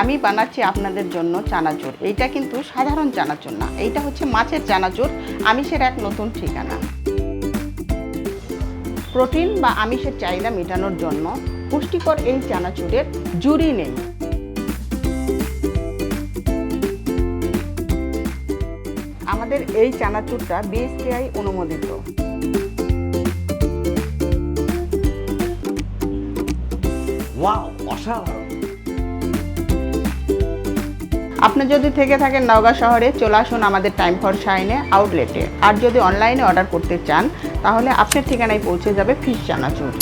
আমি বানাচ্ছি আপনাদের জন্য চানাচুর। এইটা কিন্তু সাধারণ চানাচুর না। এইটা হচ্ছে মাছের চানাচুর, আমিষের এক নতুন ঠিকানা। প্রোটিন বা আমিষের চাহিদা মেটানোর জন্য পুষ্টিকর এই চানাচুরের জুড়ি নেই। আমাদের এই চানাচুরটা বিএসটিআই অনুমোদিত। ওয়াও অসাধারণ। আপনি যদি থেকে থাকেন নওগাঁ শহরে চলে আসুন আমাদের টাইম ফর শাইনে আউটলেটে আর যদি অনলাইনে অর্ডার করতে চান তাহলে আপনার ঠিকানায় পৌঁছে যাবে ফিশ চানাচুর।